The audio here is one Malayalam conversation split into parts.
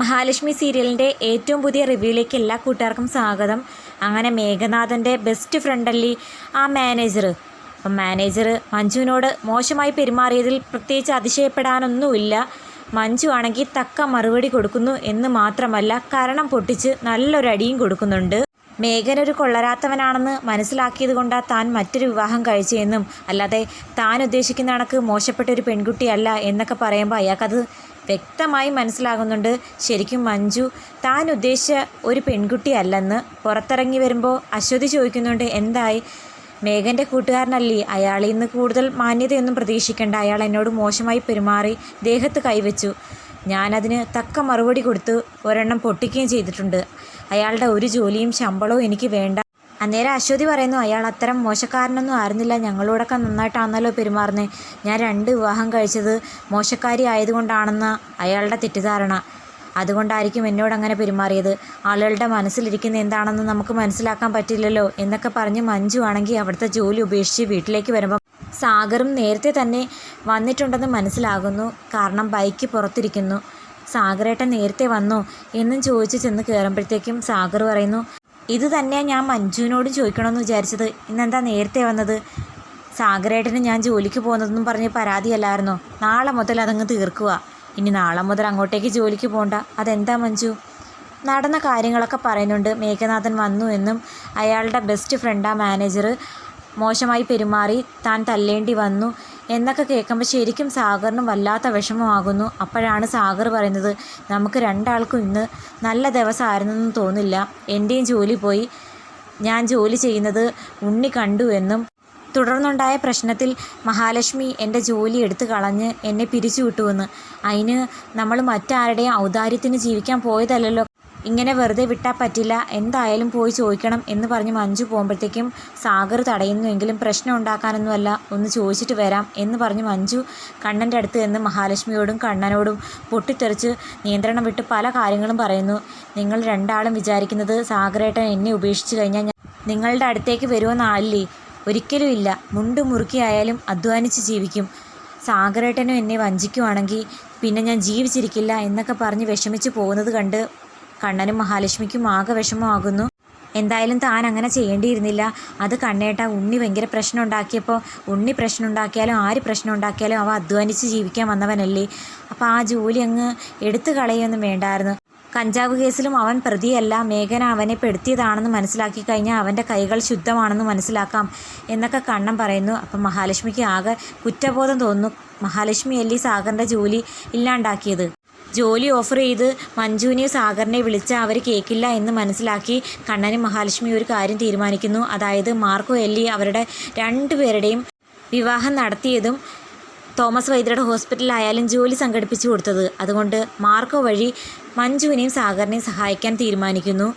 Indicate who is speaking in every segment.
Speaker 1: മഹാലക്ഷ്മി സീരിയലിന്റെ ഏറ്റവും പുതിയ റിവ്യൂയിലേക്ക് എല്ലാ കൂട്ടുകാർക്കും സ്വാഗതം. അങ്ങനെ മേഘനാഥന്റെ ബെസ്റ്റ് ഫ്രണ്ടല്ലേ ആ മാനേജർ. അപ്പം മാനേജർ മഞ്ജുവിനോട് മോശമായി പെരുമാറിയതിൽ പ്രത്യേകിച്ച് അതിശയപ്പെടാനൊന്നുമില്ല. മഞ്ജു ആണെങ്കിൽ തക്ക മറുപടി കൊടുക്കുന്നു എന്ന് മാത്രമല്ല കരണം പൊട്ടിച്ച് നല്ലൊരു അടിയും കൊടുക്കുന്നുണ്ട്. മേഘൻ ഒരു കൊള്ളരാത്തവനാണെന്ന് മനസ്സിലാക്കിയത് കൊണ്ടാണ് താൻ മറ്റൊരു വിവാഹം കഴിച്ചതെന്നും അല്ലാതെ താൻ ഉദ്ദേശിക്കുന്ന കണക്ക് മോശപ്പെട്ട ഒരു പെൺകുട്ടിയല്ല എന്നൊക്കെ പറയുമ്പോൾ അയാൾക്കത് വ്യക്തമായി മനസ്സിലാകുന്നുണ്ട്. ശരിക്കും മഞ്ജു താൻ ഉദ്ദേശിച്ച ഒരു പെൺകുട്ടിയല്ലെന്ന് പുറത്തിറങ്ങി വരുമ്പോൾ അശ്വതി ചോദിക്കുന്നുണ്ട് എന്തായി? മേഘന്റെ കൂട്ടുകാരനല്ലേ? അയാളിൽ നിന്ന് കൂടുതൽ മാന്യതയൊന്നും പ്രതീക്ഷിക്കേണ്ട. അയാൾ എന്നോട് മോശമായി പെരുമാറി ദേഹത്ത് കൈവച്ചു. ഞാനതിന് തക്ക മറുപടി കൊടുത്ത് ഒരെണ്ണം പൊട്ടിക്കുകയും ചെയ്തിട്ടുണ്ട്. അയാളുടെ ഒരു ജോലിയും ശമ്പളവും എനിക്ക് വേണ്ട. അന്നേരം അശ്വതി പറയുന്നു അയാൾ അത്തരം മോശക്കാരനൊന്നും ആയിരുന്നില്ല. ഞങ്ങളോടൊക്കെ നന്നായിട്ടാണല്ലോ പെരുമാറുന്നത് ഞാൻ രണ്ട് വിവാഹം കഴിച്ചത് മോശക്കാരി ആയതുകൊണ്ടാണെന്ന അയാളുടെ തെറ്റിദ്ധാരണ. അതുകൊണ്ടായിരിക്കും എന്നോട് അങ്ങനെ പെരുമാറിയത്. ആളുകളുടെ മനസ്സിലിരിക്കുന്ന എന്താണെന്ന് നമുക്ക് മനസ്സിലാക്കാൻ പറ്റില്ലല്ലോ എന്നൊക്കെ പറഞ്ഞ് മഞ്ജു ആണെങ്കിൽ അവിടുത്തെ ജോലി ഉപേക്ഷിച്ച് വീട്ടിലേക്ക് വരുമ്പോൾ സാഗറും നേരത്തെ തന്നെ വന്നിട്ടുണ്ടെന്ന് മനസ്സിലാകുന്നു. കാരണം ബൈക്ക് പുറത്തിരിക്കുന്നു. സാഗറേട്ടൻ നേരത്തെ വന്നോ? എന്നും ചോദിച്ച് ചെന്ന് കയറുമ്പോഴത്തേക്കും സാഗർ പറയുന്നു ഇത് തന്നെയാണ് ഞാൻ മഞ്ജുവിനോട് ചോദിക്കണമെന്ന് വിചാരിച്ചത്. ഇന്നെന്താ നേരത്തെ വന്നത്? സാഗരേട്ടന് ഞാൻ ജോലിക്ക് പോകുന്നതെന്നും പറഞ്ഞ് പരാതിയല്ലായിരുന്നോ? നാളെ മുതൽ അതങ്ങ് തീർക്കുക ഇനി നാളെ മുതൽ അങ്ങോട്ടേക്ക് ജോലിക്ക് പോകണ്ട അതെന്താ മഞ്ജു? നടന്ന കാര്യങ്ങളൊക്കെ പറയുന്നുണ്ട്. മേഘനാഥൻ വന്നു എന്നും അയാളുടെ ബെസ്റ്റ് ഫ്രണ്ടാ മാനേജർ മോശമായി പെരുമാറി. താൻ തല്ലേണ്ടി വന്നു. എന്നൊക്കെ കേൾക്കുമ്പോൾ ശരിക്കും സാഗറിനും വല്ലാത്ത വിഷമമാകുന്നു. അപ്പോഴാണ് സാഗർ പറയുന്നത് നമുക്ക് രണ്ടാൾക്കും ഇന്ന് നല്ല ദിവസമായിരുന്നെന്ന് തോന്നില്ല. എന്റെയും ജോലി പോയി. ഞാൻ ജോലി ചെയ്യുന്നത് ഉണ്ണി കണ്ടു എന്നും. തുടർന്നുണ്ടായ പ്രശ്നത്തിൽ മഹാലക്ഷ്മി എന്റെ ജോലി എടുത്തു കളഞ്ഞ് എന്നെ പിരിച്ചു പിരിച്ചുവിട്ടുവെന്ന്. അതിന് നമ്മൾ മറ്റാരുടെയും ഔദാര്യത്തിന് ജീവിക്കാൻ പോയതല്ലല്ലോ. ഇങ്ങനെ വെറുതെ വിട്ടാൽ പറ്റില്ല എന്തായാലും പോയി ചോദിക്കണം എന്ന് പറഞ്ഞ് മഞ്ജു പോകുമ്പോഴത്തേക്കും സാഗർ തടയുന്നുവെങ്കിലും പ്രശ്നം ഉണ്ടാക്കാനൊന്നുമല്ല ഒന്ന് ചോദിച്ചിട്ട് വരാം എന്ന് പറഞ്ഞ് മഞ്ജു കണ്ണന്റെ അടുത്ത് നിന്ന് മഹാലക്ഷ്മിയോടും കണ്ണനോടും പൊട്ടിത്തെറിച്ച് നിയന്ത്രണം വിട്ട് പല കാര്യങ്ങളും പറയുന്നു. നിങ്ങൾ രണ്ടാളും വിചാരിക്കുന്നത് സാഗരേട്ടൻ എന്നെ ഉപേക്ഷിച്ച് കഴിഞ്ഞാൽ നിങ്ങളുടെ അടുത്തേക്ക് വരുമെന്നാളില്ലേ ഒരിക്കലും ഇല്ല. മുണ്ട് മുറുക്കിയായാലും അധ്വാനിച്ച് ജീവിക്കും. സാഗരേട്ടനും എന്നെ വഞ്ചിക്കുവാണെങ്കിൽ പിന്നെ ഞാൻ ജീവിച്ചിരിക്കില്ല എന്നൊക്കെ പറഞ്ഞ് വിഷമിച്ച് പോകുന്നത് കണ്ട് കണ്ണനും മഹാലക്ഷ്മിക്കും ആകെ വിഷമമാകുന്നു. എന്തായാലും താൻ അങ്ങനെ ചെയ്യേണ്ടിയിരുന്നില്ല. അത് കണ്ണേട്ട ഉണ്ണി ഭയങ്കര പ്രശ്നം ഉണ്ടാക്കിയപ്പോൾ ഉണ്ണി പ്രശ്നം ഉണ്ടാക്കിയാലും ആര് പ്രശ്നം ഉണ്ടാക്കിയാലും അവ അധ്വാനിച്ച് ജീവിക്കാൻ വന്നവനല്ലേ. അപ്പോൾ ആ ജോലി അങ്ങ് എടുത്തു കളയൊന്നും വേണ്ടായിരുന്നു. കഞ്ചാവ് കേസിലും അവൻ പ്രതിയല്ല. മേഘന അവനെ പെടുത്തിയതാണെന്ന് മനസ്സിലാക്കി കഴിഞ്ഞാൽ അവന്റെ കൈകൾ ശുദ്ധമാണെന്ന് മനസ്സിലാക്കാം എന്നൊക്കെ കണ്ണൻ പറയുന്നു. അപ്പം മഹാലക്ഷ്മിക്ക് ആകെ കുറ്റബോധം തോന്നുന്നു. മഹാലക്ഷ്മി അല്ലേ സാഗറിന്റെ ജോലി ഇല്ലാണ്ടാക്കിയത്? ജോലി ഓഫർ ചെയ്ത് മഞ്ജുവിനെ സാഗറിനെ വിളിച്ച അവർ കേൾക്കില്ല എന്ന് മനസ്സിലാക്കി കണ്ണനും മഹാലക്ഷ്മി ഒരു കാര്യം തീരുമാനിക്കുന്നു. അതായത് മാർക്കോ എല്ലി അവരുടെ രണ്ടുപേരുടെയും വിവാഹം നടത്തിയതും തോമസ് വൈദ്യരുടെ ഹോസ്പിറ്റലിലായാലും ജോലി സംഘടിപ്പിച്ചു കൊടുത്തത്. അതുകൊണ്ട് മാർക്കോ വഴി മഞ്ജുവിനെയും സാഗറിനെയും സഹായിക്കാൻ തീരുമാനിക്കുന്നു.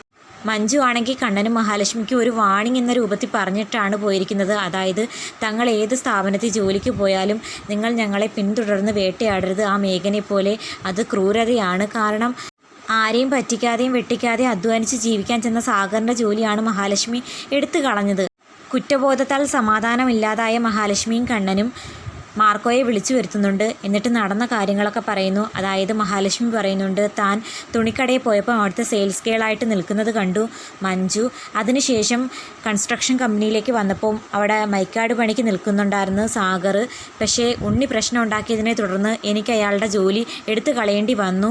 Speaker 1: മഞ്ജു ആണെങ്കിൽ കണ്ണനും മഹാലക്ഷ്മിക്കും ഒരു വാണിംഗ് എന്ന രൂപത്തിൽ പറഞ്ഞിട്ടാണ് പോയിരിക്കുന്നത്. അതായത് തങ്ങൾ ഏത് സ്ഥാപനത്തിൽ ജോലിക്ക് പോയാലും നിങ്ങൾ ഞങ്ങളെ പിന്തുടർന്ന് വേട്ടയാടരുത്. ആ മേഘനെ പോലെ അത് ക്രൂരതയാണ്. കാരണം ആരെയും പറ്റിക്കാതെയും വെട്ടിക്കാതെയും അധ്വാനിച്ച് ജീവിക്കാൻ ചെന്ന സാഗറിന്റെ ജോലിയാണ് മഹാലക്ഷ്മി എടുത്തു കളഞ്ഞത്. കുറ്റബോധത്താൽ സമാധാനമില്ലാതായ മഹാലക്ഷ്മിയും കണ്ണനും മാർക്കോയെ വിളിച്ചു വരുത്തുന്നുണ്ട്. എന്നിട്ട് നടന്ന കാര്യങ്ങളൊക്കെ പറയുന്നു. അതായത് മഹാലക്ഷ്മി പറയുന്നുണ്ട് താൻ തുണിക്കടയിൽ പോയപ്പോൾ അവിടുത്തെ സെയിൽസ് ഗേളായിട്ട് നിൽക്കുന്നത് കണ്ടു മഞ്ജു. അതിനുശേഷം കൺസ്ട്രക്ഷൻ കമ്പനിയിലേക്ക് വന്നപ്പോൾ അവിടെ മൈക്കാട് പണിക്ക് നിൽക്കുന്നുണ്ടായിരുന്നു സാഗർ. പക്ഷേ ഉണ്ണി പ്രശ്നം ഉണ്ടാക്കിയതിനെ തുടർന്ന് എനിക്ക് അയാളുടെ ജോലി എടുത്തു കളയേണ്ടി വന്നു.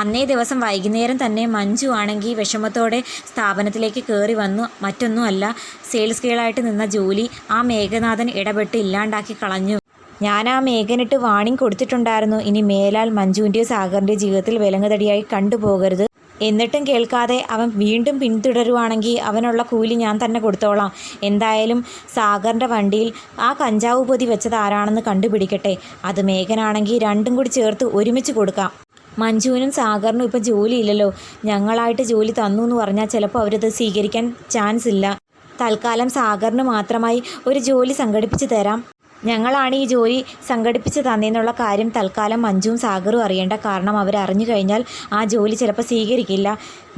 Speaker 1: അന്നേ ദിവസം വൈകുന്നേരം തന്നെ മഞ്ജു ആണെങ്കിൽ വിഷമത്തോടെ സ്ഥാപനത്തിലേക്ക് കയറി വന്നു. മറ്റൊന്നുമല്ല സെയിൽസ് ഗേളായിട്ട് നിന്ന ജോലി ആ മേഘനാഥൻ ഇടപെട്ട് ഇല്ലാണ്ടാക്കി കളഞ്ഞു. ഞാൻ ആ മേഘനിട്ട് വാണിംഗ് കൊടുത്തിട്ടുണ്ടായിരുന്നു. ഇനി മേലാൽ മഞ്ജുവിന്റെയോ സാഗറിന്റെയോ ജീവിതത്തിൽ വിലങ്ങുതടിയായി കണ്ടുപോകരുത്. എന്നിട്ടും കേൾക്കാതെ അവൻ വീണ്ടും പിന്തുടരുവാണെങ്കിൽ അവനുള്ള കൂലി ഞാൻ തന്നെ കൊടുത്തോളാം. എന്തായാലും സാഗറിന്റെ വണ്ടിയിൽ ആ കഞ്ചാവ് പൊതി വെച്ചത് ആരാണെന്ന് കണ്ടുപിടിക്കട്ടെ. അത് മേഘനാണെങ്കിൽ രണ്ടും കൂടി ചേർത്ത് ഒരുമിച്ച് കൊടുക്കാം. മഞ്ജുവിനും സാഗറിനും ഇപ്പം ജോലിയില്ലല്ലോ. ഞങ്ങളായിട്ട് ജോലി തന്നു എന്ന് പറഞ്ഞാൽ ചിലപ്പോൾ അവരത് സ്വീകരിക്കാൻ ചാൻസ് ഇല്ല. തൽക്കാലം സാഗറിന് മാത്രമായി ഒരു ജോലി സംഘടിപ്പിച്ച് തരാം. ഞങ്ങളാണ് ഈ ജോലി സംഘടിപ്പിച്ച് തന്നേന്നുള്ള കാര്യം തൽക്കാലം മഞ്ജുവും സാഗറും അറിയേണ്ട കാരണം അവർ അറിഞ്ഞു കഴിഞ്ഞാൽ ആ ജോലി ചിലപ്പോൾ സ്വീകരിക്കില്ല.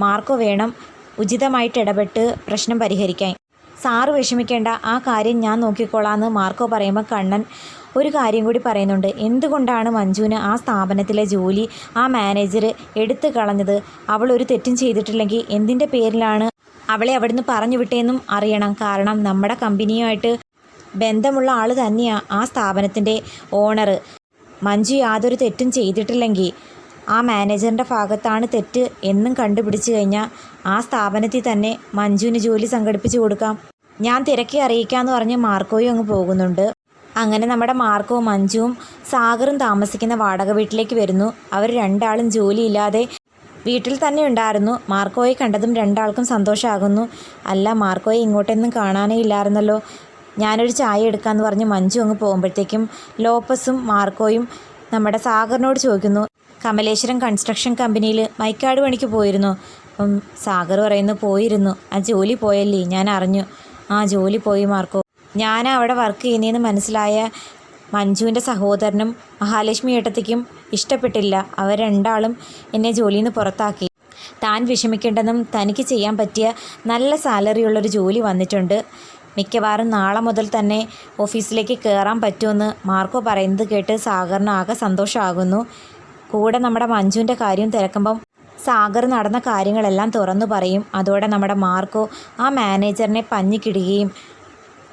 Speaker 1: മാർക്കോ വേണം ഉചിതമായിട്ട് ഇടപെട്ട് പ്രശ്നം പരിഹരിക്കാൻ. സാറ് വിഷമിക്കേണ്ട ആ കാര്യം ഞാൻ നോക്കിക്കോളാം എന്ന് മാർക്കോ പറയുമ്പോൾ കണ്ണൻ ഒരു കാര്യം കൂടി പറയുന്നുണ്ട്. എന്തുകൊണ്ടാണ് മഞ്ജുവിന് ആ സ്ഥാപനത്തിലെ ജോലി ആ മാനേജർ എടുത്തു കളഞ്ഞത്? അവൾ ഒരു തെറ്റും ചെയ്തിട്ടില്ലെങ്കിൽ എന്തിന്റെ പേരിലാണ് അവളെ അവിടുന്ന് പറഞ്ഞു വിട്ടേന്നും അറിയണം. കാരണം നമ്മുടെ കമ്പനിയുമായിട്ട് ബന്ധമുള്ള ആൾ തന്നെയാണ് ആ സ്ഥാപനത്തിന്റെ ഓണർ മഞ്ജു യാതൊരു തെറ്റും ചെയ്തിട്ടില്ലെങ്കിൽ ആ മാനേജറിന്റെ ഭാഗത്താണ് തെറ്റ് എന്നും കണ്ടുപിടിച്ചു കഴിഞ്ഞാൽ ആ സ്ഥാപനത്തിൽ തന്നെ മഞ്ജുവിന് ജോലി സംഘടിപ്പിച്ചു കൊടുക്കാം. ഞാൻ തിരക്കി അറിയിക്കാമെന്ന് പറഞ്ഞ് മാർക്കോയും അങ്ങ് പോകുന്നുണ്ട്. അങ്ങനെ നമ്മുടെ മാർക്കോ മഞ്ജുവും സാഗറും താമസിക്കുന്ന വാടക വീട്ടിലേക്ക് വരുന്നു. അവർ രണ്ടാളും ജോലിയില്ലാതെ വീട്ടിൽ തന്നെ ഉണ്ടായിരുന്നു. മാർക്കോയെ കണ്ടതും രണ്ടാൾക്കും സന്തോഷമാകുന്നു അല്ല മാർക്കോയെ ഇങ്ങോട്ടൊന്നും കാണാനേ ഇല്ലായിരുന്നല്ലോ. ഞാനൊരു ചായ എടുക്കാമെന്ന് പറഞ്ഞ് മഞ്ജു അങ്ങ് പോകുമ്പോഴത്തേക്കും ലോപ്പസും മാർക്കോയും നമ്മുടെ സാഗറിനോട് ചോദിക്കുന്നു കമലേശ്വരം കൺസ്ട്രക്ഷൻ കമ്പനിയിൽ മൈക്കാട് പണിക്ക് പോയിരുന്നു. അപ്പം സാഗർ പറയുന്നു പോയിരുന്നു. ആ ജോലി പോയല്ലേ? ഞാൻ അറിഞ്ഞു. ആ ജോലി പോയി മാർക്കോ. ഞാൻ അവിടെ വർക്ക് ചെയ്യുന്നതെന്ന് മനസ്സിലായ മഞ്ജുവിന്റെ സഹോദരനും മഹാലക്ഷ്മി ഏട്ടത്തിക്കും ഇഷ്ടപ്പെട്ടില്ല. അവർ രണ്ടാളും എന്നെ ജോലിയിൽ നിന്ന് പുറത്താക്കി. താൻ വിഷമിക്കേണ്ടെന്നും തനിക്ക് ചെയ്യാൻ പറ്റിയ നല്ല സാലറിയുള്ളൊരു ജോലി വന്നിട്ടുണ്ട്. മിക്കവാറും നാളെ മുതൽ തന്നെ ഓഫീസിലേക്ക് കയറാൻ പറ്റുമെന്ന് മാർക്കോ പറയുന്നത് കേട്ട് സാഗറിന് ആകെ സന്തോഷമാകുന്നു. കൂടെ നമ്മുടെ മഞ്ജുവിന്റെ കാര്യം തിരക്കുമ്പം സാഗർ നടന്ന കാര്യങ്ങളെല്ലാം തുറന്നു പറയും. അതോടെ നമ്മുടെ മാർക്കോ ആ മാനേജറിനെ പഞ്ഞിക്കിടുകയും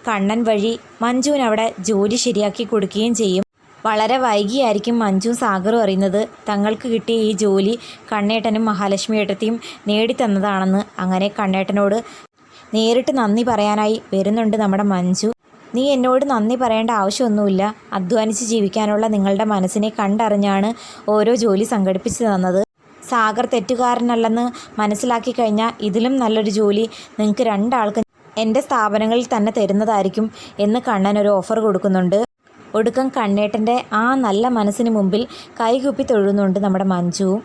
Speaker 1: കണ്ണൻ വഴി മഞ്ജുവിന് അവിടെ ജോലി ശരിയാക്കി കൊടുക്കുകയും ചെയ്യും. വളരെ വൈകിയായിരിക്കും മഞ്ജുവും സാഗറും അറിയുന്നത്. തങ്ങൾക്ക് കിട്ടിയ ഈ ജോലി കണ്ണേട്ടനും മഹാലക്ഷ്മി ഏട്ടത്തിയും നേടിത്തന്നതാണെന്ന് അങ്ങനെ കണ്ണേട്ടനോട് നേരിട്ട് നന്ദി പറയാനായി വരുന്നുണ്ട് നമ്മുടെ മഞ്ജു. നീ എന്നോട് നന്ദി പറയേണ്ട ആവശ്യമൊന്നുമില്ല. അധ്വാനിച്ച് ജീവിക്കാനുള്ള നിങ്ങളുടെ മനസ്സിനെ കണ്ടറിഞ്ഞാണ് ഓരോ ജോലി സംഘടിപ്പിച്ചു തന്നത്. സാഗർ തെറ്റുകാരനല്ലെന്ന് മനസ്സിലാക്കി കഴിഞ്ഞാൽ ഇതിലും നല്ലൊരു ജോലി നിങ്ങൾക്ക് രണ്ടാൾക്കും എന്റെ സ്ഥാപനങ്ങളിൽ തന്നെ തരുന്നതായിരിക്കും എന്ന് കണ്ണൻ ഒരു ഓഫർ കൊടുക്കുന്നുണ്ട്. ഒടുക്കം കണ്ണേട്ടന്റെ ആ നല്ല മനസ്സിന് മുമ്പിൽ കൈകുപ്പി തൊഴുന്നുണ്ട് നമ്മുടെ മഞ്ജുവും